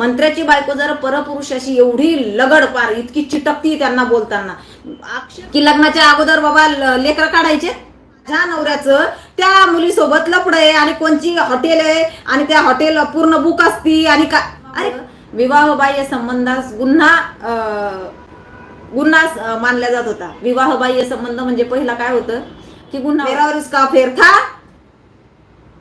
मंत्र्याची बायको जर परपुरुषाशी एवढी लगड पार इतकी चिटकती त्यांना बोलताना. की लग्नाच्या अगोदर बाबा लेकर काढायचे? माझ्या नवऱ्याचं त्या मुलीसोबत लपड आहे आणि कोणची हॉटेल आहे आणि त्या हॉटेल पूर्ण बुक असती आणि का अरे विवाह बाह्य संबंधास गुन्हा गुन्हा मानला जात होता. विवाह बाह्य संबंध म्हणजे पहिला काय होतं? की गुन्हा अफेयर था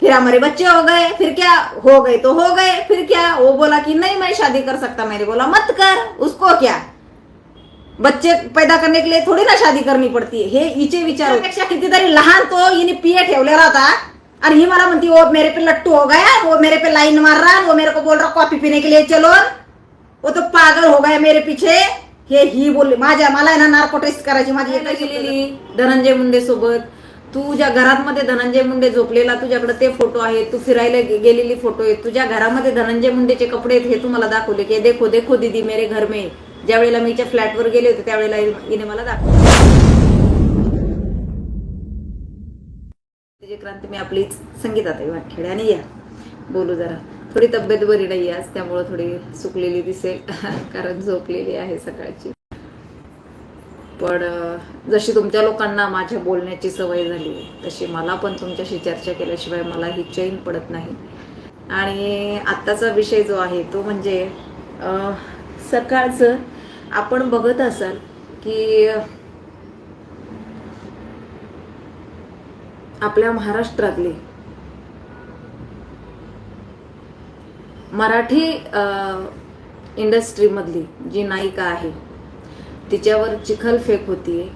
फिर हमारे बच्चे हो गए फिर क्या हो गए तो हो गए फिर क्या? वो बोला कि नहीं मैं शादी कर सकता मैंने बोला मत कर उसको क्या? बच्चे पैदा करने के लिए थोड़ी ना शादी करनी पडती है। हे हिचे विचार। पेक्षा कितीतरी लहान तो हिने पिये ठेवलेला होता आणि ही मला म्हणती वो मेरे पे लट्टू हो गया वो मेरे पे लाइन मार रहा वो मेरे को बोल रहा कॉफ़ी पीने के लिए चलो। वो तो पागल हो गया मेरे पीछे। हे ही बोलली माझ्या मला आहे ना नार्को टेस्ट करायची माझी धनंजय मुंडे सोबत. तू ज्या घरामध्ये धनंजय मुंडे झोपलेला तुझ्याकडे ते फोटो आहेत तू फिरायला गेलेली फोटो आहेत तुझ्या घरामध्ये धनंजय मुंडेचे कपडे आहेत हे तू मला दाखवले की देखो देखो दीदी मेरे घर में. ज्या वेळेला मी त्या फ्लॅटवर गेले होते त्यावेळेला हिने मला दाखवले. क्रांती मी आपली संगीतात आहे वाटखेडे. आणि या बोलू जरा. थोडी तब्येत बरी नाही आज त्यामुळे थोडी सुकलेली दिसेल कारण झोपलेली आहे सकाळची. पण जशी तुमच्या लोकांना माझ्या बोलण्याची सवय झाली तशी मला पण तुमच्याशी चर्चा केल्याशिवाय मला ही चैन पडत नाही. आणि आत्ताचा विषय जो आहे तो म्हणजे सकाळचं आपण बघत असाल की आपल्या महाराष्ट्रातली मराठी इंडस्ट्रीमधली जी नायिका आहे तिच्यावर चिखलफेक होतीये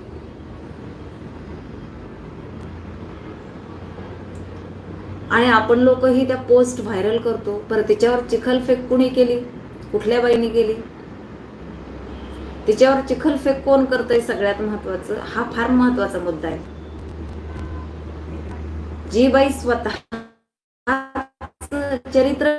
आणि आपण लोकही त्या पोस्ट व्हायरल करतो. पर तिच्यावर चिखलफेक कुणी केली? कुठल्या बाईने केली? तिच्यावर चिखलफेक कोण करतंय सगळ्यात महत्वाचं? हा फार महत्त्वाचा मुद्दा आहे. जी बाई स्वतः चरित्र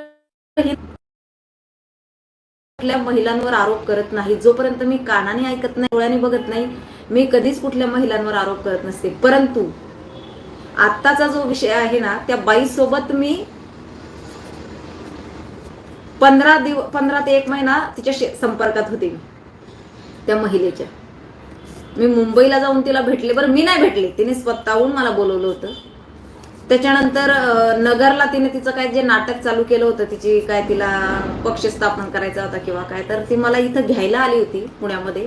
कुठल्या महिलांवर आरोप करत नाही. जोपर्यंत मी कानाने ऐकत नाही डोळ्याने बघत नाही मी कधीच कुठल्या महिलांवर आरोप करत नसते. परंतु आत्ताचा जो विषय आहे ना त्या बाईसोबत मी पंधरा दिव पंधरा ते एक महिना तिच्या संपर्कात होते. त्या महिलेच्या. मी मुंबईला जाऊन तिला भेटले. बरं मी नाही भेटले. तिने स्वतःहून मला बोलवलं होतं. त्याच्यानंतर नगरला तिने तिचं काय जे नाटक चालू केलं होतं तिची काय तिला पक्ष स्थापन करायचा होता किंवा काय तर ती मला इथं घ्यायला आली होती पुण्यामध्ये.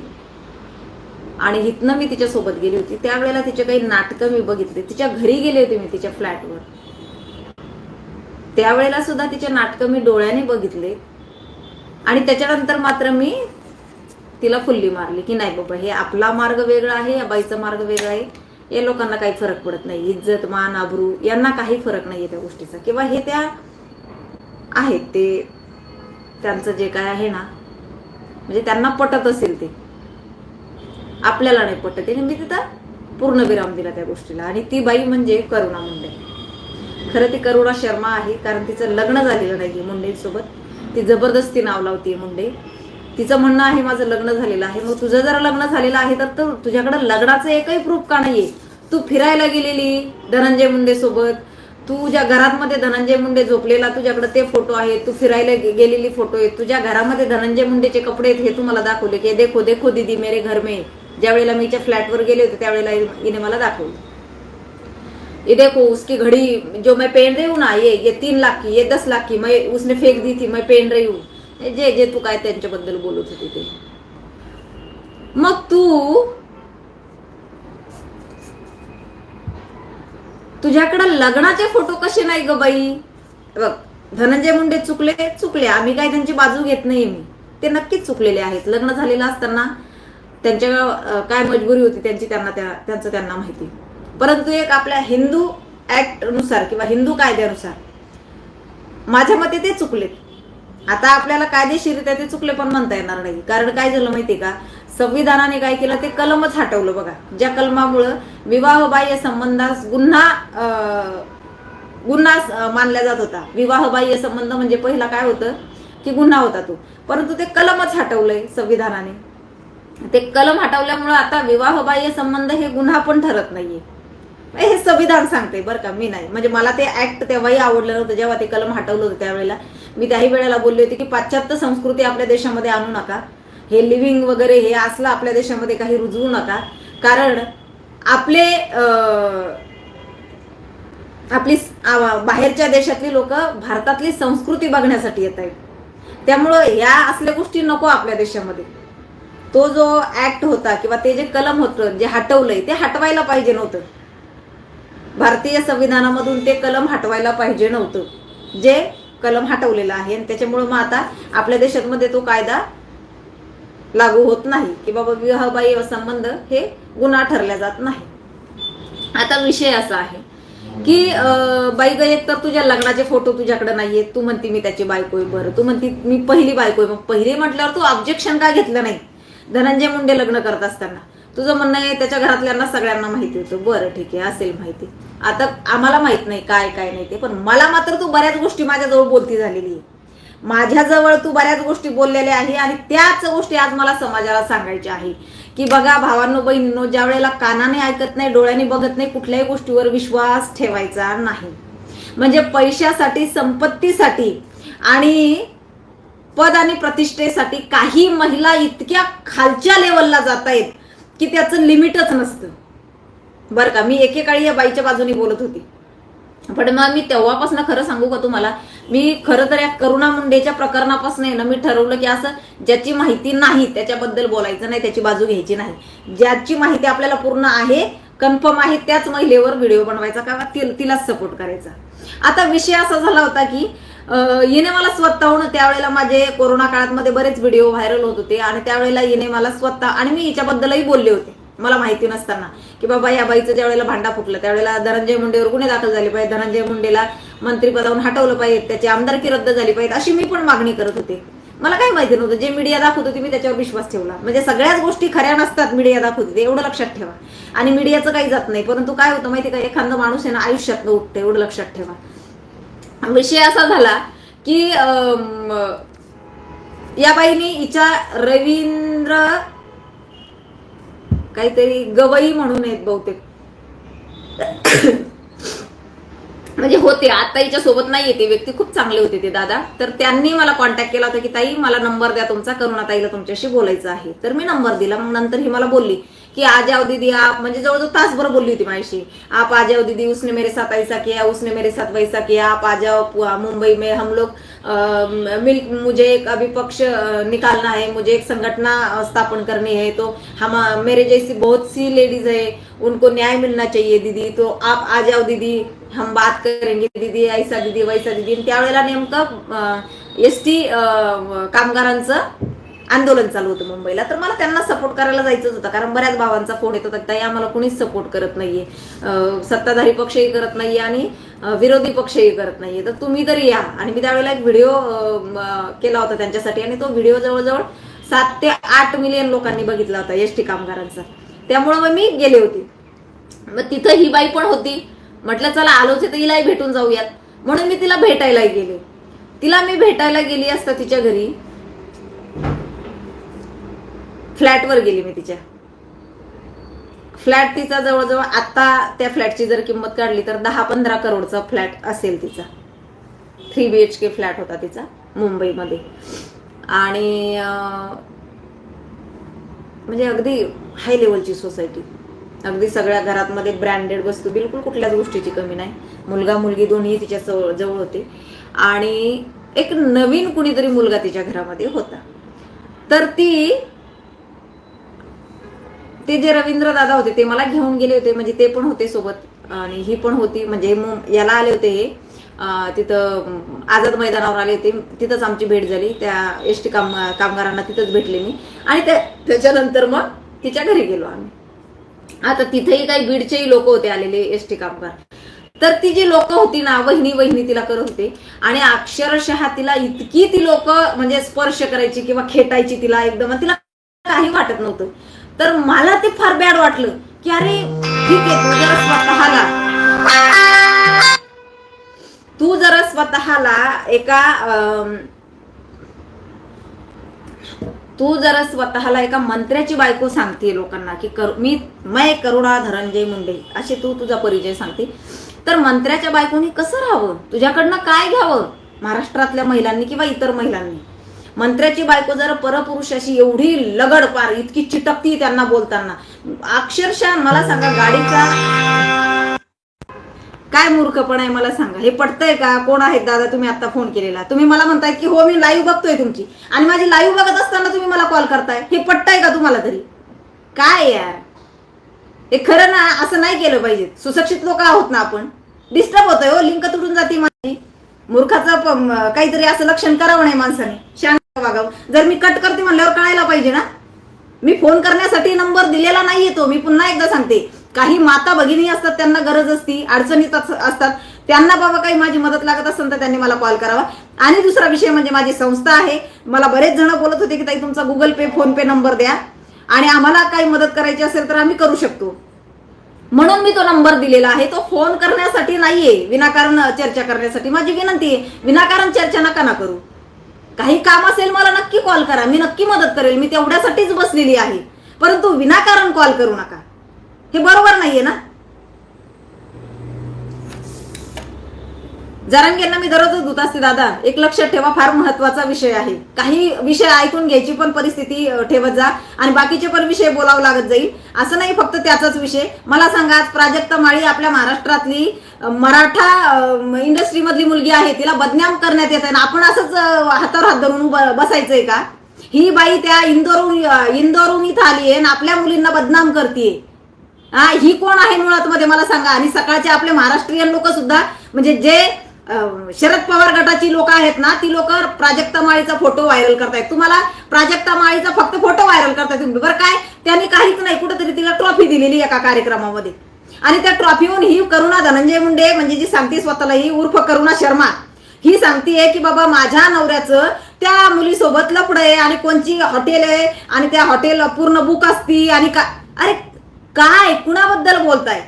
आणि इथनं मी तिच्या सोबत गेली होती. त्यावेळेला तिचे काही नाटकं मी बघितले. तिच्या घरी गेले होते मी तिच्या फ्लॅटवर. त्यावेळेला सुद्धा तिचे नाटकं मी डोळ्याने बघितले. आणि त्याच्यानंतर मात्र मी तिला फुल्ली मारली की नाही बाबा हे आपला मार्ग वेगळा आहे या बाईचा मार्ग वेगळा आहे. या लोकांना काही फरक पडत नाही. इज्जत मान आबरू यांना काही फरक नाही त्या गोष्टीचा. किंवा हे त्या आहेत ते त्यांचं जे काय आहे ना म्हणजे त्यांना पटत असेल ते. आपल्याला नाही पटत आहे मी म्हणजे तिथं पूर्ण विराम दिला त्या गोष्टीला. आणि ती बाई म्हणजे करुणा मुंडे. खरं ती करुणा शर्मा आहे कारण तिचं लग्न झालेलं नाही मुंडेसोबत. ती जबरदस्ती नाव लावते मुंडे. तिचं म्हणणं आहे माझं लग्न झालेलं आहे. मग तुझं जर लग्न झालेलं आहे तर तुझ्याकडं तुझ्याकडे लग्नाचं एकही प्रूफ का नाहीये? तू फिरायला गेलेली धनंजय मुंडे सोबत. तू ज्या घरामध्ये धनंजय मुंडे झोपलेला तुझ्याकडे ते फोटो आहेत. तू फिरायला गेलेली फोटो आहेत. तुझ्या घरामध्ये धनंजय मुंडेचे कपडे आहेत हे तू मला दाखवले की देखो देखो दीदी मेरे घर मे. ज्या वेळेला मी हिच्या फ्लॅटवर गेले होते त्यावेळेला हिने मला दाखवलं. ये देखो उसकी घड़ी जो मैं पहन रही हूँ ना ये ये तीन लाख की ये दस लाख की मैं उसने फेक दी थी मैं पहन रही हूँ. जे जे तू काय त्यांच्याबद्दल बोलत होती ते. मग तू तुझ्याकडे लग्नाचे फोटो कसे नाही ग बाई? बघ धनंजय मुंडे चुकले चुकले. आम्ही काय त्यांची बाजू घेत नाही मी. ते नक्कीच चुकलेले आहेत. लग्न झालेलं असताना त्यांच्या काय मजबुरी होती त्यांची त्यांना त्यांचं त्यांना माहिती. परंतु एक आपल्या हिंदू ऍक्टनुसार किंवा हिंदू कायद्यानुसार माझ्या मते ते चुकलेत. आता आपल्याला कायदेशीरित्या ते चुकले पण म्हणता येणार नाही. कारण काय झालं माहितीये का? संविधानाने काय केलं ते कलमच हटवलं बघा. ज्या कलमामुळं विवाहबाह्य संबंधास गुन्हा गुन्हा मानला जात होता. विवाहबाह्य संबंध म्हणजे पहिला काय होतं? की गुन्हा होता तो. परंतु ते कलमच हटवलंय संविधानाने. ते कलम हटवल्यामुळं आता विवाहबाह्य संबंध हे गुन्हा पण ठरत नाहीये. हे संविधान सांगते बरं का मी नाही. म्हणजे मला ते ऍक्ट तेव्हाही आवडलं नव्हतं. जेव्हा ते कलम हटवलं होतं त्यावेळेला मी त्याही वेळेला बोलले होते की पाश्चात्य संस्कृती आपल्या देशामध्ये आणू नका. हे लिव्हिंग वगैरे हे असलं आपल्या देशामध्ये काही रुजवू नका. कारण आपले आपली बाहेरच्या देशातली लोक भारतातली संस्कृती बघण्यासाठी येत आहेत. त्यामुळं ह्या असल्या गोष्टी नको आपल्या देशामध्ये. तो जो ऍक्ट होता किंवा ते जे कलम होतं जे हटवलंय ते हटवायला पाहिजे नव्हतं. भारतीय संविधानामधून ते कलम हटवायला पाहिजे नव्हतं. जे कलम हटवलेला आहे. आणि त्याच्यामुळं मग आता आपल्या देशामध्ये तो कायदा लागू होत नाही. की बाबा विवाहबाई संबंध हे गुन्हा ठरल्या जात नाही. आता विषय असा आहे की बाई ग एक तर तुझ्या लग्नाचे फोटो तुझ्याकडे नाहीयेत. तू म्हणती मी त्याची बायको आहे बरं. तू म्हणती मी पहिली बायको आहे. मग पहिली म्हटल्यावर तू ऑब्जेक्शन का घेतलं नाही? धनंजय मुंडे लग्न करत असताना. तुझं म्हणणं आहे त्याच्या घरातल्यांना सगळ्यांना माहिती होतं. बरं ठीक आहे. असेल माहिती. आता आम्हाला माहीत नाही काय काय नाही ते पण मला मात्र तू बऱ्याच गोष्टी माझ्याजवळ बोलती झालेली आहे. माझ्याजवळ तू बऱ्याच गोष्टी बोललेल्या आहे आणि त्याच गोष्टी आज मला समाजाला सांगायच्या आहे. की बघा भावांनो बहिणींनो ज्या वेळेला कानाने ऐकत नाही डोळ्याने बघत नाही कुठल्याही गोष्टीवर विश्वास ठेवायचा नाही. म्हणजे पैशासाठी संपत्तीसाठी आणि पद आणि प्रतिष्ठेसाठी काही महिला इतक्या खालच्या लेवलला जात आहेत की त्याचं लिमिटच नसतं. बरं का मी एकेकाळी या बाईच्या बाजूनी बोलत होती. पण मग मी तेव्हापासून खरं सांगू का तुम्हाला मी खरं तर या करुणा मुंडेच्या प्रकरणापासून आहे ना मी ठरवलं की असं ज्याची माहिती नाही त्याच्याबद्दल बोलायचं नाही त्याची बाजू घ्यायची नाही. ज्याची माहिती आपल्याला पूर्ण आहे कन्फर्म आहे त्याच महिलेवर व्हिडिओ बनवायचा का तिलाच सपोर्ट करायचा. आता विषय असा झाला होता की येणे मला स्वतःहून त्यावेळेला माझे कोरोना काळात मध्ये बरेच व्हिडिओ व्हायरल होत होते आणि त्यावेळेला येणे मला स्वतः आणि मी हिच्याबद्दलही बोलले होते मला माहिती नसताना. की बाबा या बाईचं ज्या वेळेला भांडा फुटला त्यावेळेला धनंजय मुंडेवर गुन्हे दाखल झाले पाहिजे धनंजय मुंडेला मंत्रिपदावरून हटवलं पाहिजे त्याची आमदारकी रद्द झाली पाहिजे अशी मी पण मागणी करत होते. मला काय माहिती नव्हतं जे मीडिया दाखवत होती मी त्याच्यावर विश्वास ठेवला. म्हणजे सगळ्याच गोष्टी खऱ्या नसतात मीडिया दाखवत होती एवढं लक्षात ठेवा. आणि मीडियाचं काही जात नाही परंतु काय होतं माहिती का एखादा माणूस आहे ना आयुष्यात उठतं एवढं लक्षात ठेवा. विषय असा झाला की या बाईनी हिच्या रवींद्र काहीतरी गवई म्हणून आहेत बहुतेक. म्हणजे होते आता हिच्या सोबत नाही येते व्यक्ती खूप चांगले होते ते दादा. तर त्यांनी मला कॉन्टॅक्ट केला होता की ताई मला नंबर द्या तुमचा करुणा ताईला तुमच्याशी बोलायचं आहे. तर मी नंबर दिला मग नंतर ही मला बोलली कि आ जाओ दीदी आप म्हणजे जवळजवळ तासभर बोलली होती माझ्याशी. आप आ जाओ दीदी उसने मेरे साथ ऐसा किया उसने मेरे साथ वैसा किया आप आ जाओ मुंबई में हम लोग मिल मुझे एक अभिपक्ष निकालना है मुझे एक संगठना स्थापन करनी है तो हम मेरे जैसी बहुत सी लेडीज है उनको न्याय मिलना चाहिए दीदी तो आप आ जाओ दीदी हम बात करेंगे दीदी ऐसा दीदी वैसा दीदी त्यावेळेला नेमकं एस टी कामगारांचं आंदोलन चालू होतं मुंबईला. तर मला त्यांना सपोर्ट करायला जायचंच होतं. कारण बऱ्याच भावांचा फोन येत होता ताई आम्हाला कुणीच सपोर्ट करत नाहीये. सत्ताधारी पक्षही करत नाहीये आणि विरोधी पक्षही करत नाहीये. तर तुम्ही तरी या. आणि मी त्यावेळेला एक व्हिडिओ केला होता त्यांच्यासाठी आणि तो व्हिडिओ जवळजवळ सात ते आठ मिलियन लोकांनी बघितला होता एस टी कामगारांचा. त्यामुळे मग मी गेले होते. मग तिथं ही बाई पण होती. म्हटलं चला आलोच तर हिलाही भेटून जाऊयात. म्हणून मी तिला भेटायला गेले. तिला मी भेटायला गेली असता तिच्या घरी. फ्लॅटवर गेली मी तिच्या. फ्लॅट तिचा जवळजवळ आता त्या फ्लॅटची जर किंमत काढली तर दहा पंधरा करोडचा फ्लॅट असेल तिचा. Three B H K flat होता तिचा मुंबईमध्ये. आणि म्हणजे अगदी हाय लेवलची सोसायटी अगदी सगळ्या घरातमध्ये ब्रँडेड वस्तू बिलकुल कुठल्याच गोष्टीची कमी नाही. मुलगा मुलगी दोन्ही तिच्या जवळ होते. आणि एक नवीन कुणीतरी मुलगा तिच्या घरामध्ये होता. तर ती ते जे रवींद्र दादा होते ते मला घेऊन गेले होते म्हणजे ते पण होते सोबत. आणि ही पण होती म्हणजे याला आले होते हे. तिथं आझाद मैदानावर आले होते तिथंच आमची भेट झाली. त्या एस टी काम कामगारांना तिथंच भेटले मी. आणि त्याच्यानंतर मग तिच्या घरी गेलो आम्ही. आता तिथेही काही बीडचेही लोक होते आलेले एस टी कामगार. तर ती जी लोक होती ना वहिनी वहिनी तिला करत होते. आणि अक्षरशः तिला इतकी ती लोक म्हणजे स्पर्श करायची किंवा खेटायची तिला एकदम तिला काही वाटत नव्हतं. तर मला ते फार बॅड वाटलं की अरे ठीक आहे तू जरा स्वतःला. तू जरा स्वतःला एका तू जरा स्वतःला एका मंत्र्याची बायको सांगते लोकांना की कर, मी मै करुणा धनंजय मुंडे असे तू तुझा परिचय सांगते. तर मंत्र्याच्या बायकोनी कसं राहावं? तुझ्याकडनं काय घ्यावं? महाराष्ट्रातल्या महिलांनी किंवा इतर महिलांनी? मंत्र्याची बायको जर परपुरुषाशी एवढी लगड पार इतकी चिटकती त्यांना बोलताना. अक्षरशः मला सांगा गाडीचा काय मूर्खपण आहे मला सांगा? हे पटतंय का? कोण आहेत दादा तुम्ही आता फोन केलेला? तुम्ही मला म्हणताय की हो मी लाईव्ह बघतोय तुमची. आणि माझी लाईव्ह बघत असताना तुम्ही मला कॉल करताय. हे पटतंय का तुम्हाला तरी? काय यार? हे खरं ना असं नाही केलं पाहिजे. सुशिक्षित लोक आहोत ना आपण. डिस्टर्ब होतोय हो लिंक तुटून जाते माझी. मूर्खाचं काहीतरी असं लक्षण करावं नाही माणसाने. शांत वागावं. जर मी कट करते म्हणल्यावर कळायला पाहिजे ना? मी फोन करण्यासाठी नंबर दिलेला नाहीये तो. मी पुन्हा एकदा सांगते. काही माता भगिनी असतात त्यांना गरज असती अडचणीत असतात. त्यांना बाबा काही माझी मदत लागत असेल तर त्यांनी मला कॉल करावा. आणि दुसरा विषय म्हणजे माझी संस्था आहे. मला बरेच जण बोलत होते की ताई तुमचा Google Pay PhonePe number द्या. आणि आम्हाला काही मदत करायची असेल तर आम्ही करू शकतो. म्हणून मी तो नंबर दिलेला आहे. तो फोन करण्यासाठी नाहीये. विनाकारण चर्चा करण्यासाठी. माझी विनंती आहे. विनाकारण चर्चा नका ना करू. काही काम असेल मला नक्की कॉल करा. मी नक्की मदत करेल. मी तेवढ्यासाठीच बसलेली आहे. परंतु विनाकारण कॉल करू नका. हे बरोबर नाहीये ना? जरांगेंना मी दररोजच दूत असते दादा. एक लक्षात ठेवा फार महत्त्वाचा विषय आहे. काही विषय ऐकून घ्यायची पण परिस्थिती ठेवत जा. आणि बाकीचे पण विषय बोलावं लागत जाईल. असं नाही फक्त त्याचाच विषय. मला सांगा आज प्राजक्ता माळी आपल्या महाराष्ट्रातली मराठा इंडस्ट्रीमधली मुलगी आहे. तिला बदनाम करण्यात येत आहे. ना आपण असंच हातावर हात धरून बसायचंय का? ही बाई त्या इंदोरून इंदोरून इथं आली आहे आणि आपल्या मुलींना बदनाम करते हा ही कोण आहे मुळात मध्ये? मला सांगा. आणि सकाळचे आपले महाराष्ट्रीयन लोक सुद्धा म्हणजे जे शरद पवार गटाची लोक आहेत ना ती लोक प्राजक्ता माळीचा फोटो व्हायरल करतायत. तुम्हाला प्राजक्ता माळीचा फक्त फोटो व्हायरल करतायत तुम्ही. बरं काय? त्यांनी काहीच नाही कुठेतरी तिला ट्रॉफी दिलेली एका कार्यक्रमामध्ये. आणि त्या ट्रॉफीहून ही करुणा धनंजय मुंडे म्हणजे जी सांगते स्वतःला ही उर्फ करुणा शर्मा ही सांगतीये की बाबा माझ्या नवऱ्याचं त्या मुलीसोबत लपड आहे आणि कोणची हॉटेल आहे आणि त्या हॉटेल पूर्ण बुक असती आणि का अरे काय? कुणाबद्दल बोलताय?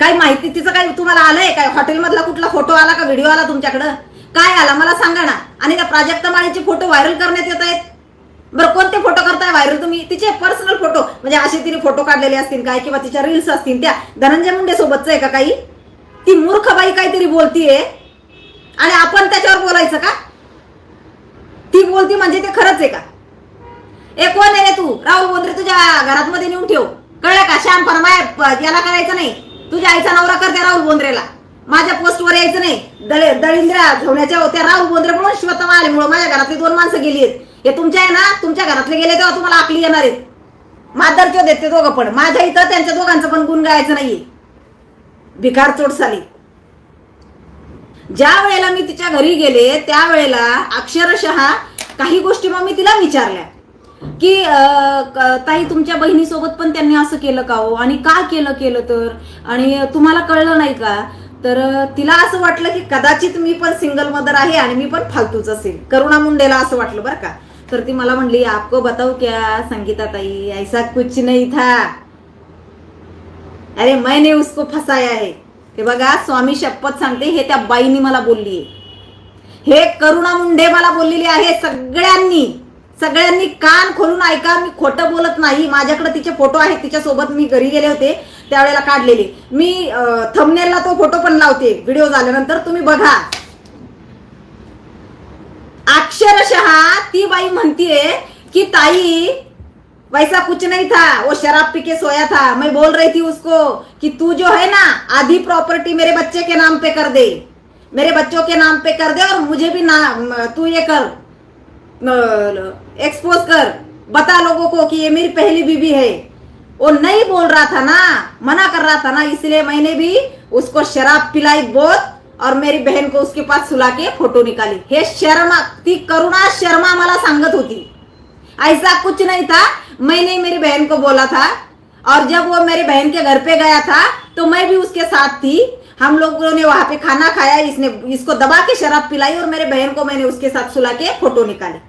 काय माहिती तिचं काय तुम्हाला आलंय काय? हॉटेलमधला कुठला फोटो आला का? व्हिडिओ आला तुमच्याकडं? काय आला? मला सांगा ना. आणि त्या प्राजक्ता माळेचे फोटो व्हायरल करण्यात येत आहेत? बरं कोणते फोटो करताय व्हायरल तुम्ही? तिचे पर्सनल फोटो म्हणजे असे तिने फोटो काढलेले असतील काय? किंवा तिच्या रील्स असतील त्या. धनंजय मुंडे सोबतच आहे का काही? ती मूर्ख बाई काहीतरी बोलतीये. आणि आपण त्याच्यावर बोलायचं का? ती बोलती म्हणजे ते खरंच आहे का? ए कोण आहे रे तू? राहुल बोंद्रे तुझ्या घरात मध्ये नेऊन ठेव. कळलं का? श्याम फरमाय प- याला करायचं नाही. तुझ्या आईचा नवरा करते राहुल बोंद्रेला. माझ्या पोस्टवर यायचं नाही. दळे दळिंद्रा झोण्याच्या होत्या राहुल बोंद्रे म्हणून शिवतमा आल्यामुळं माझ्या घरातली दोन माणसं गेली आहेत. हे तुमच्या आहे ना? तुमच्या घरातले गेले तेव्हा तुम्हाला आकली येणार आहेत. मादरचो देते दोघं पण. माझ्या इथं त्यांच्या दोघांचं पण गुण गायचं नाहीये. भिकार चोट साली ज्या वेळेला मी तिच्या घरी गेले त्यावेळेला अक्षरशः काही गोष्टी मग मी तिला विचारल्या. की ताई तुमच्या बहिणीसोबत पण त्यांनी असं केलं का हो? आणि का केलं केलं तर? आणि तुम्हाला कळलं नाही का? तर तिला असं वाटलं की कदाचित मी पण सिंगल मदर आहे आणि मी पण फालतूच असेल. करुणा मुंडेला असं वाटलं बरं का? तर ती मला म्हणली आपको बताऊ क्या संगीता ताई? ऐसा कुछ नहीं था. अरे मैंने उसको फसाया आहे हे बघा स्वामी शपथ सांगते हे त्या बाईनी मला बोलली हे करुणा मुंडे मला बोललेली आहे सगळ्यांनी. सगळ्यांनी कान खोलून ऐका मी खोटं बोलत नाही. माझ्याकडे तिचे फोटो आहेत तिच्या सोबत मी घरी गेले होते त्यावेळेला काढलेले. मी थमनेलला तो फोटो पण लावते व्हिडिओ झाल्यानंतर तुम्ही बघा. अक्षरशः ती बाई म्हणतीये की ताई वैसा कुछ नहीं था. वो शराब पी के सोया था. मैं बोल रही थी उसको कि तू जो है ना आधी प्रॉपर्टी मेरे बच्चे के नाम पे कर दे. मेरे बच्चों के नाम पे कर दे और मुझे भी ना तू ये कर. एक्सपोज कर। बता लोगों को कि ये मेरी पहली बीबी है। वो नहीं बोल रहा था ना, मना कर रहा था ना, इसलिए मैंने भी उसको शराब पिलाई बहुत और मेरी बहन को उसके पास सुला के फ़ोटो निकाली। हे शर्मा, ती करुणा शर्मा मला सांगत होती। ऐसा कुछ नहीं था। मैंने मेरी बहन को बोला था और जब वो मेरी बहन के घर पे गया था तो मैं भी उसके साथ थी। हम लोगों ने वहाँ पे खाना खाया, इसने, इसको दबा के शराब पिलाई और मेरे बहन को मैंने उसके साथ सुला के फ़ोटो निकाले।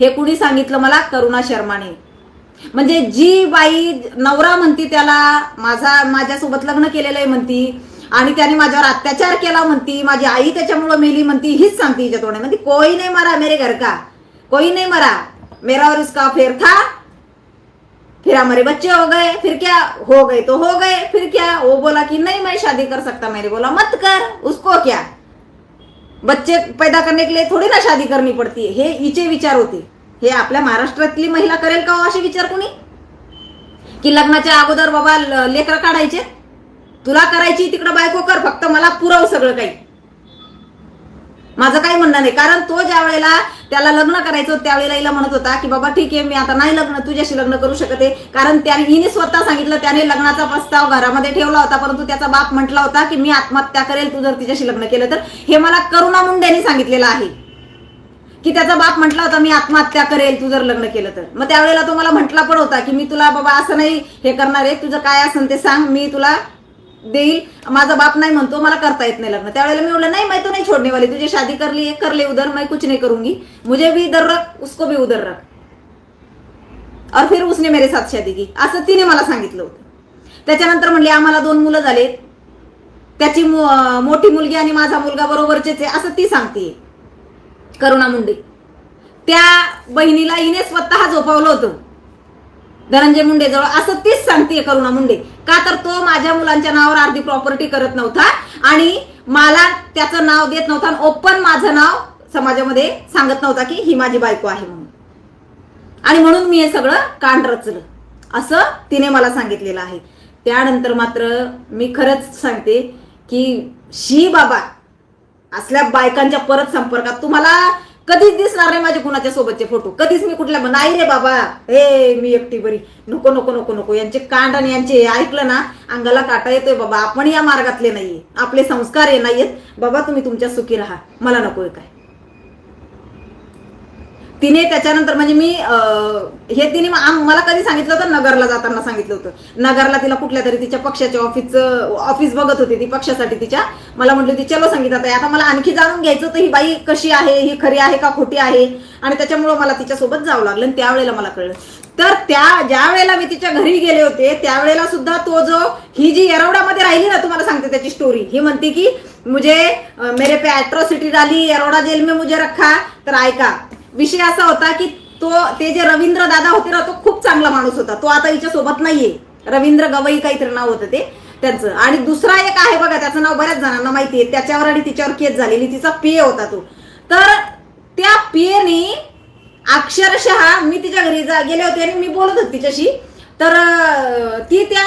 हे कुणी सांगितलं मला? करुणा शर्माने. म्हणजे जी बाई नवरा म्हणती त्याला माझा माझ्यासोबत लग्न केलेलं आहे म्हणती आणि त्याने माझ्यावर अत्याचार केला म्हणती माझी आई त्याच्यामुळं मेली म्हणती हीच सांगते हिच्या तोंडे म्हणती कोई नाही मरा मेरे घर का? कोई नहीं मरा. मेरावर उसका अफेयर था. फिर हमारे बच्चे हो गए. फिर क्या हो गए तो हो गए. फिर क्या? वो बोला कि नहीं मैं शादी कर सकता मेरे बोला मत कर. उसको क्या? बच्चे पैदा करने के लिए थोडी ना शादी करनी पडती हे। हिचे विचार होते। हे आपल्या महाराष्ट्रातली महिला करेल का हो असे विचार कोणी? की लग्नाच्या अगोदर बाबा लेकरं काढायचे? तुला करायची तिकडं बायको कर फक्त मला पुरव सगळं काही. माझं काही म्हणणं नाही. कारण तो ज्या वेळेला त्याला लग्न करायचं त्यावेळेला हिला म्हणत होता की बाबा ठीक आहे मी आता नाही लग्न तुझ्याशी लग्न करू शकते. कारण त्याने हिने स्वतः सांगितलं त्याने लग्नाचा प्रस्ताव घरामध्ये ठेवला होता परंतु त्याचा बाप म्हटला होता की मी आत्महत्या करेल तू जर तिच्याशी लग्न केलं तर. हे मला करुणा मुंडेने सांगितलेलं आहे. की त्याचा बाप म्हटला होता मी आत्महत्या करेल तू जर लग्न केलं तर. मग त्यावेळेला तो मला म्हटला पण होता की मी तुला बाबा असं नाही हे करणार आहे. तुझं काय असेल ते सांग. मी तुला देईल. माझा बाप नाही म्हणतो मला करता येत नाही लग्न. त्यावेळेला मी बोललं नाही मैं तो नाही छोड़ने वाली. तुझे शादी कर ली करले कर ले उधर मैं कुछ नहीं करूंगी मुझे भी इधर रख उसको भी उधर रख. और फिर उसने मेरे साथ शादी की. असं तिने मला सांगितलं होतं. त्याच्यानंतर म्हणले आम्हाला दोन मुलं झालेत. त्याची मोठी मुलगी आणि माझा मुलगा बरोबरचेच आहे. असं ती सांगते. करुणा मुंडे. त्या बहिणीला हिने स्वतः झोपावलं होतं. धनंजय मुंडे जवळ. असं तीच सांगते करुणा मुंडे. का तर तो माझ्या मुलांच्या नावावर अर्धी प्रॉपर्टी करत नव्हता आणि मला त्याचं नाव देत नव्हता आणि ओपन माझं नाव समाजामध्ये सांगत नव्हता की ही माझी बायको आहे म्हणून. आणि म्हणून मी हे सगळं कांड रचलं. असं तिने मला सांगितलेलं आहे. त्यानंतर मात्र मी खरंच सांगते की शी बाबा असल्या बायकांच्या परत संपर्कात तुम्हाला कधीच दिसणार नाही माझे कुणाच्या सोबतचे फोटो. कधीच मी कुठल्या नाही रे बाबा. हे मी एकटी बरी. नको नको नको नको. यांचे कांड आणि यांचे हे ऐकलं ना अंगाला काटा येतोय बाबा. आपण या मार्गातले नाहीये. आपले संस्कार हे नाहीयेत. बाबा तुम्ही तुमच्या सुखी राहा. मला नकोय काय. तिने त्याच्यानंतर म्हणजे मी हे तिने मला कधी सांगितलं होतं? नगरला जाताना सांगितलं होतं. नगरला तिला कुठल्या तरी तिच्या पक्षाच्या ऑफिसचं ऑफिस बघत होती ती पक्षासाठी तिच्या. मला म्हटलं ती चलो सांगितलं आता मला आणखी जाणून घ्यायचं तर ही बाई कशी आहे? ही खरी आहे का खोटी आहे? आणि त्याच्यामुळं मला तिच्यासोबत जावं लागलं आणि त्यावेळेला मला कळलं. तर त्या ज्या वेळेला मी तिच्या घरी गेले होते त्यावेळेला सुद्धा तो जो ही जी येरवड्यामध्ये राहिली ना तुम्हाला सांगते त्याची स्टोरी ही म्हणते की मुझे मेरे पे अॅट्रॉसिटी डाली येरवडा जेल में मुझे रखा. तर ऐका विषय असा होता की तो ते जे रवींद्र दादा होते ना तो खूप चांगला माणूस होता. तो आता हिच्या सोबत नाहीये. रवींद्र गवई काहीतरी नाव होतं ते त्यांचं. आणि दुसरा एक आहे बघा त्याचं नाव बऱ्याच जणांना माहिती आहे. त्याच्यावर आणि तिच्यावर केस झालेली तिचा पिये होता तो. तर त्या पियेने अक्षरशः मी तिच्या घरी जा गेले होते आणि मी बोलत होते तिच्याशी. तर ती त्या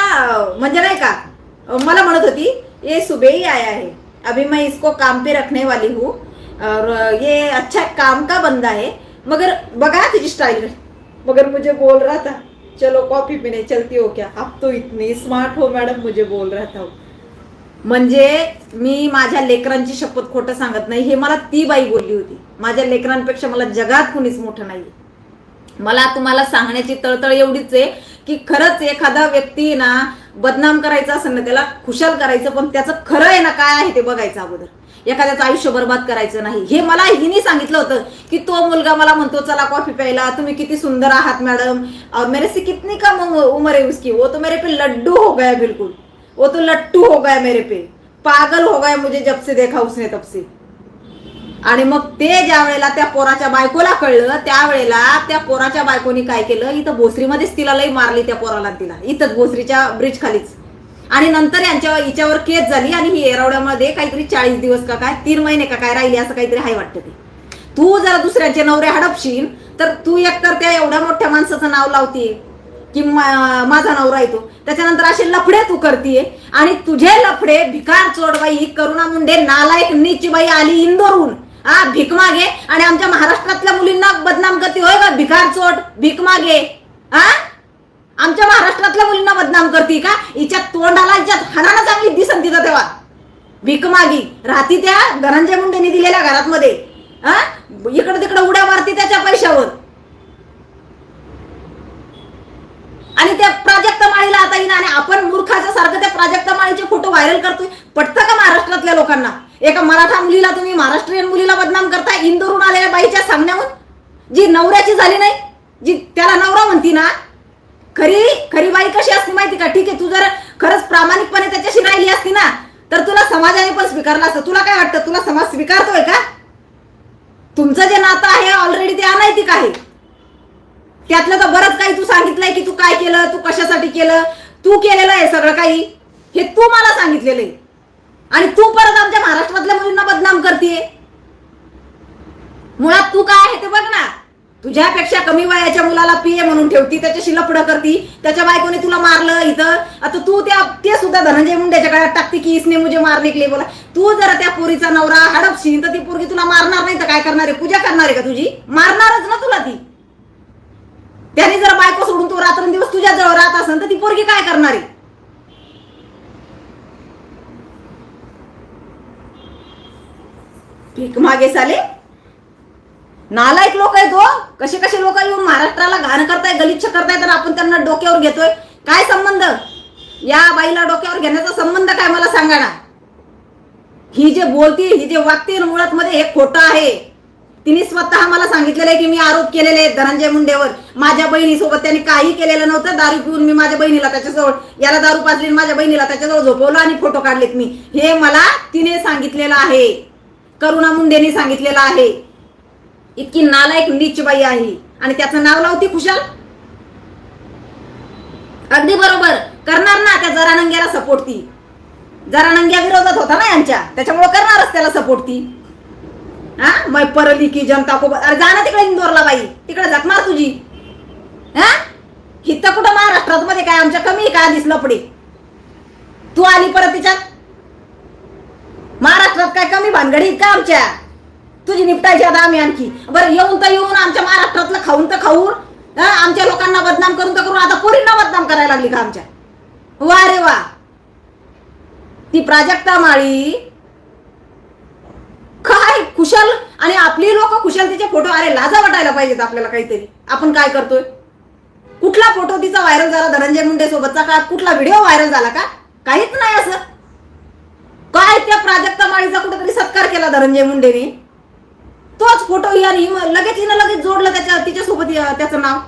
म्हणजे नाही का मला म्हणत होती ये सुबह ही आया है अभी मैं इसको काम पे रखने वाली हूँ. और ये अच्छा काम का बंदा है मगर बघा तिची स्टाईल मगर मुझे बोल रहा था चलो कॉफी पीने चलती हो क्या? आप तो इतनी स्मार्ट हो मॅडम मुझे बोल रहा था म्हणजे मी माझ्या लेकरांची शपथ खोटं सांगत नाही हे मला ती बाई बोलली होती. माझ्या लेकरांपेक्षा मला जगात कुणीच मोठं नाही मला तुम्हाला सांगण्याची तळतळ एवढीच आहे की खरंच एखादा व्यक्ती ना बदनाम करायचं असेल ना त्याला खुशाल करायचं पण त्याचं खरं आहे ना काय आहे ते बघायचं अगोदर. एखाद्याचं आयुष्य बर्बाद करायचं नाही. हे मला हिने सांगितलं होतं की तो मुलगा मला म्हणतो चला कॉफी प्यायला तुम्ही किती सुंदर आहात मॅडम. मेरे से कितनी कम उमर है उसकी? वो तो मेरे पे लड्डू हो गया बिल्कुल. वो तो लट्टू हो गया मेरे पे. पागल हो गया मुझे जब से देखा उसने तब से. आणि मग ते ज्या वेळेला त्या पोराच्या बायकोला कळलं त्यावेळेला त्या पोराच्या बायकोनी काय केलं? इथं भोसरीमध्येच तिला लई मारली त्या पोराला तिला. इथंच भोसरीच्या ब्रिज खालीच. आणि नंतर यांच्या हिच्यावर केस झाली आणि ही एरवड्यामध्ये काहीतरी चाळीस दिवस का काय तीन महिने का काय राहिली असं काहीतरी हाय वाटतं ते. तू जर दुसऱ्यांचे नवरे हडपशील तर तू एकतर त्या एवढ्या मोठ्या माणसाचं नाव लावतीये की माझा नवरा येतो त्याच्यानंतर असे लफडे तू करतीये आणि तुझे लफडे भिकार चोडबाई करुणा मुंडे नालायक नीची बाई आली इंदोरहून. हा भीक मागे. आणि आमच्या महाराष्ट्रातल्या मुलींना बदनाम करते. होय का भिकार चोट भीक मागे. हा? आमच्या महाराष्ट्रातल्या मुलींना बदनाम करते का? हिच्या तोंडाला हिच्यात हाणाला चांगली दिसन तिथं तेव्हा. भीक मागी. राहती त्या धनंजय मुंडेने दिलेल्या घरात मध्ये हा? इकडं तिकडं उड्या मारती त्याच्या पैशावर. आणि त्या प्राजक्त माळीला आता येईन आणि आपण मूर्खाच्या सारखं त्या प्राजक्त माळीचे फोटो व्हायरल करतोय. पटतं का महाराष्ट्रातल्या लोकांना? एका मराठा मुलीला तुम्ही महाराष्ट्रीयन मुलीला बदनाम करताय इंदोरून आलेल्या बाईच्या सांगण्याहून? जी नवऱ्याची झाली नाही जी त्याला नवरा म्हणती ना खरी खरी बाई कशी असते माहिती का? ठीक आहे तू जर खरंच प्रामाणिकपणे त्याच्याशी राहिली असती ना तर तुला समाजाने पण स्वीकारला असतं. तुला काय वाटतं तुला समाज स्वीकारतोय का? तुमचं जे नातं आहे ऑलरेडी ते अनैतिक आहे. त्यातलं तर बरंच काही तू सांगितलंय की तू काय केलं तू कशासाठी केलं तू केलेलं आहे सगळं काही. हे तू मला सांगितलेलं आहे. आणि तू परत आमच्या महाराष्ट्रातल्या मुलींना बदनाम करतेय. मुळात तू काय आहे ते बघ ना. तुझ्यापेक्षा कमी वयाच्या मुलाला पिये म्हणून ठेवती त्याच्याशी लपडं करती त्याच्या बायकोने तुला मारलं इथं. आता तू त्या ते सुद्धा धनंजय मुंडेच्या काळात टाकते की इसने मुझे मार के बोला. तू जर त्या पोरीचा नवरा हडपशील तर ती पोरगी तुला मारणार नाही तर काय करणार आहे? पूजा करणार आहे का तुझी? मारणारच ना तुला ती. त्याने जर बायको सोडून तू रात्रंदिवस तुझ्या जवळ राहत असेल तर ती पोरगी काय करणार आहे? भीक मागे साले नालायक लोक आहेत हो. कसे कसे लोक येऊन महाराष्ट्राला घाण करताय गलिच्छ करताय तर आपण त्यांना डोक्यावर घेतोय. काय संबंध? या बाईला डोक्यावर घेण्याचा संबंध काय मला सांगा ना. ही जे बोलती ही जे वागते मुळात मध्ये हे खोटं आहे. तिने स्वतः मला सांगितलेलं आहे की मी आरोप केलेले आहेत धनंजय मुंडेवर. माझ्या बहिणीसोबत त्यांनी काही केलेलं नव्हतं. दारू पिऊन मी माझ्या बहिणीला त्याच्याजवळ याला दारू पाजली माझ्या बहिणीला त्याच्याजवळ झोपवलं आणि फोटो काढलेत मी. हे मला तिने सांगितलेलं आहे. करुणा मुंडेनी सांगितलेलं आहे. इतकी नालायक नीच बाई आहे. आणि त्याचं नाव लावती खुशाल. अगदी बरोबर. करणार ना त्या जरानंग्याला सपोर्ट ती. जरानंग्या विरोधात होता ना यांच्या. त्याच्यामुळे करणारच त्याला सपोर्ट ती. हा? मै परली की जनता को अरे जा ना तिकडे इंदोरला बाई. तिकडे जात मार तुझी. हा? हित कुठं महाराष्ट्रात मध्ये काय? आमच्या कमी काय दिसलं पुढे तू आली परत तिच्यात? महाराष्ट्रात काय कमी भानगडी का आमच्या? तुझी निपटायची आता आम्ही आणखी. बरं येऊन तर येऊन आमच्या महाराष्ट्रातलं खाऊन तर खाऊन आमच्या लोकांना बदनाम करून तर करून आता पोरींना बदनाम करायला लागली का आमच्या? वा रे वा. ती प्राजक्ता माळी काय कुशल आणि आपली लोक कुशल तिचे फोटो अरे लाजा वाटायला पाहिजेत आपल्याला काहीतरी. आपण काय करतोय? कुठला फोटो तिचा व्हायरल झाला? धनंजय मुंडे सोबतचा का? कुठला व्हिडिओ व्हायरल झाला का? काहीच नाही असं. काय त्या प्राजक्ता माळीचा कुठेतरी सत्कार केला धनंजय मुंडेने? तोच फोटो याने लगेच हिनं लगेच जोडलं त्याच्या तिच्यासोबत त्याचं नाव.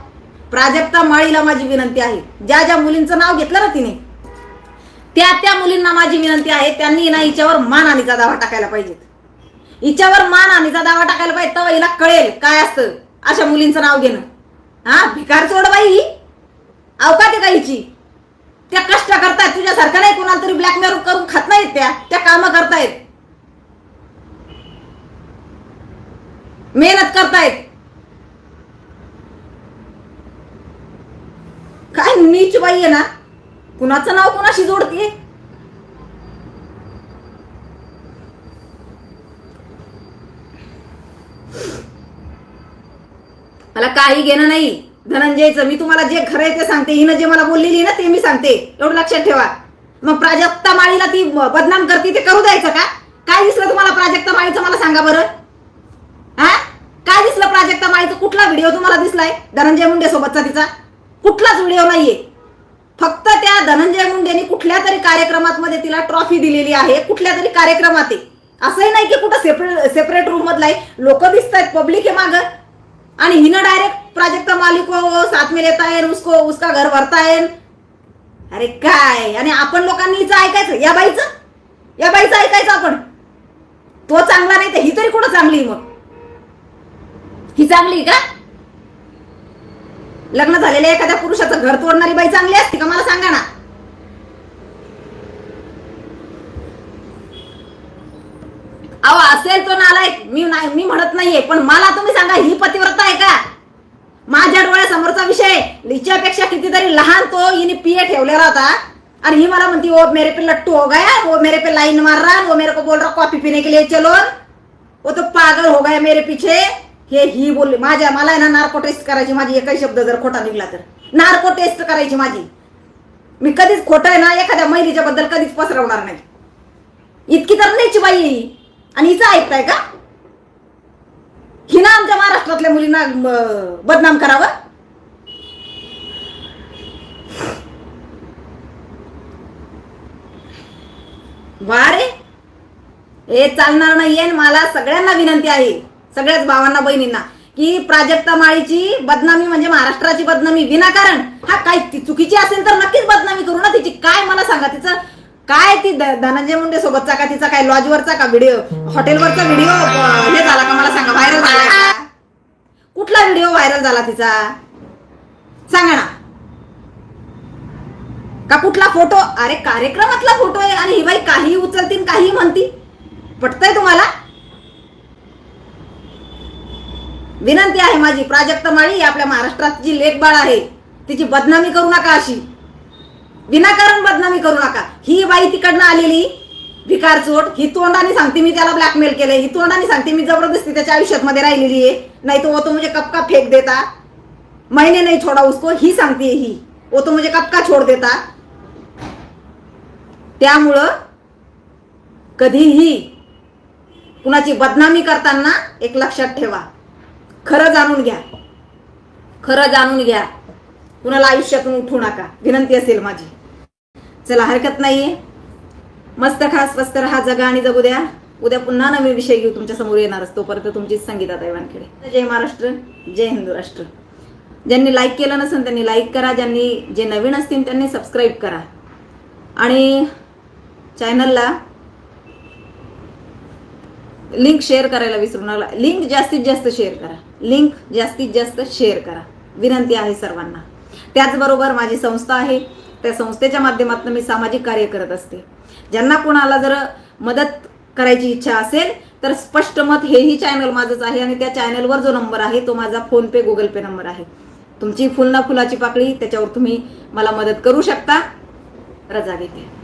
प्राजक्ता माळीला माझी विनंती आहे. ज्या ज्या मुलींचं नाव घेतलं ना तिने त्या त्या मुलींना माझी विनंती आहे त्यांनी ना हिच्यावर मानहानीचा दावा टाकायला पाहिजेत. हिच्यावर मानहानीचा दावा टाकायला पाहिजे तेव्हा हिला कळेल काय असतं अशा मुलींचं नाव घेणं. हा भिकार चोड बाई ही? अवकात आहे का हिची? त्या कष्ट करतायत तुझ्यासारखं नाही कोणाला तरी ब्लॅकमेल करून खात नाहीत त्या. त्या कामं करतायत. मेहनत करतायत. काय नीच बाई आहे ना? कुणाचं नाव कुणाशी जोडते? मला काही घेणं नाही. धनंजयचं मी तुम्हाला जे खरं आहे ते सांगते. हिनं जे मला बोललेली आहे ना ते मी सांगते. एवढं लक्षात ठेवा. मग प्राजक्ता माळीला ती बदनाम करते ते करू द्यायचं का? काय दिसलं तुम्हाला प्राजक्ता माळीचं? मला सांगा बरं. हा? काय दिसलं प्राजक्ता माळीचा? कुठला व्हिडिओ तुम्हाला दिसलाय? धनंजय मुंडे सोबतचा तिचा? कुठलाच व्हिडिओ नाहीये. फक्त त्या धनंजय मुंडेनी कुठल्या तरी कार्यक्रमात मध्ये तिला ट्रॉफी दिलेली आहे. कुठल्या तरी कार्यक्रमात आहे. असंही नाही की कुठं सेपरेट सेपरेट रूम मधला आहे. लोक दिसत आहेत पब्लिक आहे माग. आणि हिनं डायरेक्ट प्राजक्ता मालिक हो, हो, को साथ में लेता है उसको उसका घर भरता है अरे काय? आणि आपण लोकांनी हिचं ऐकायचं? या बाईचं? या बाईचं ऐकायचं आपण? तो चांगला नाही तर ही तरी कुठं चांगली मग? ही चांगली का? लग्न झालेल्या एखाद्या पुरुषाचं घर तोडणारी बाई चांगली असते का? मला सांगा ना. अहो असेल तो नालायक. मी नाही मी म्हणत नाहीये पण मला तुम्ही सांगा ही पतिव्रता आहे का? माझ्या डोळ्यासमोरचा विषय. हिच्यापेक्षा कितीतरी लहान तो हिने पिये ठेवलेला होता. आणि ही मला म्हणती ओ मेरे पे लट्टू हो गया वो मेरे पे लाइन मार रहा वो मेरे को बोल रहा कॉफी पिने के लिए चलो। वो तो पागल हो गया मेरे पीछे. हे ही बोलली माझ्या मला आहे ना नार्को टेस्ट करायची माझी एकही शब्द जर खोटा निघला तर. नार्को टेस्ट करायची माझी. मी कधीच खोटं आहे ना एखाद्या महिलेच्या बद्दल कधीच पसरवणार नाही. इतकी तर नाहीची बाई. आणि हिचं ऐकताय का? हिनं आमच्या महाराष्ट्रातल्या मुलींना बदनाम करावं? वारे हे चालणार नाहीये मला सगळ्यांना विनंती आहे सगळ्याच भावांना बहिणींना की प्राजक्ता माळीची बदनामी म्हणजे महाराष्ट्राची बदनामी विनाकारण हा काय ती चुकीची असेल तर नक्कीच बदनामी करू ना तिची. काय मला सांगा तिचं? काय ती ध- धनंजय मुंडे सोबतचा का तिचा काय लॉजवरचा का व्हिडिओ हॉटेलवरचा व्हिडिओ हे झाला का मला सांगा व्हायरल झाला का? कुठला व्हिडिओ व्हायरल झाला तिचा? सांगा ना. का कुठला फोटो अरे कार्यक्रमातला फोटो आहे आणि ही बाई काही उचलतीन काही म्हणती पटतंय तुम्हाला? विनंती आहे माझी प्राजक्त माळी ही आपल्या महाराष्ट्रात जी लेखबाळ आहे तिची बदनामी करू नका अशी. विनाकारण बदनामी करू नका. ही बाई तिकडनं आलेली भिकार चोट ही तोंडाने सांगते मी त्याला ब्लॅकमेल केलंय ही तोंडाने सांगते मी जबरदस्ती त्याच्या आयुष्यात मध्ये राहिलेली आहे. नाही तो तो मुझे म्हणजे कपका फेक देता. महिने नाही छोड़ा उसको ही सांगते ही. वो तो मुझे म्हणजे कपका छोड़ देता. त्यामुळं कधीही कुणाची बदनामी करताना एक लक्षात ठेवा. खरं जाणून घ्या. खरं जाणून घ्या. कुणाला आयुष्यातून उठू नका. विनंती असेल माझी. चला हरकत नाहीये. मस्त खा स्वस्त राहा जगा आणि जगू द्या. उद्या पुन्हा नवीन विषय घेऊ तुमच्यासमोर येणारच. तोपर्यंत तुमचीच संगीता दैवानखेडे जय महाराष्ट्र जय हिंदू राष्ट्र. ज्यांनी लाईक केलं नसेल त्यांनी लाईक करा. ज्यांनी जे नवीन असतील त्यांनी सबस्क्राईब करा. आणि चॅनलला लिंक शेअर करायला विसरू नका. लिंक जास्तीत जास्त शेअर करा. लिंक जास्तीत जास्त शेअर करा. विनंती आहे सर्वांना. त्याचबरोबर माझी संस्था आहे. त्या संस्थेच्या माध्यमातून मी सामाजिक कार्य करत असते. ज्यांना कोणाला जर मदत करायची इच्छा असेल तर स्पष्ट मत हेही चॅनल माझंच आहे आणि त्या चॅनलवर जो नंबर आहे तो माझा फोनपे गुगल पे नंबर आहे. तुमची फुल ना फुलाची पाकळी त्याच्यावर तुम्ही मला मदत करू शकता. रजा घेते.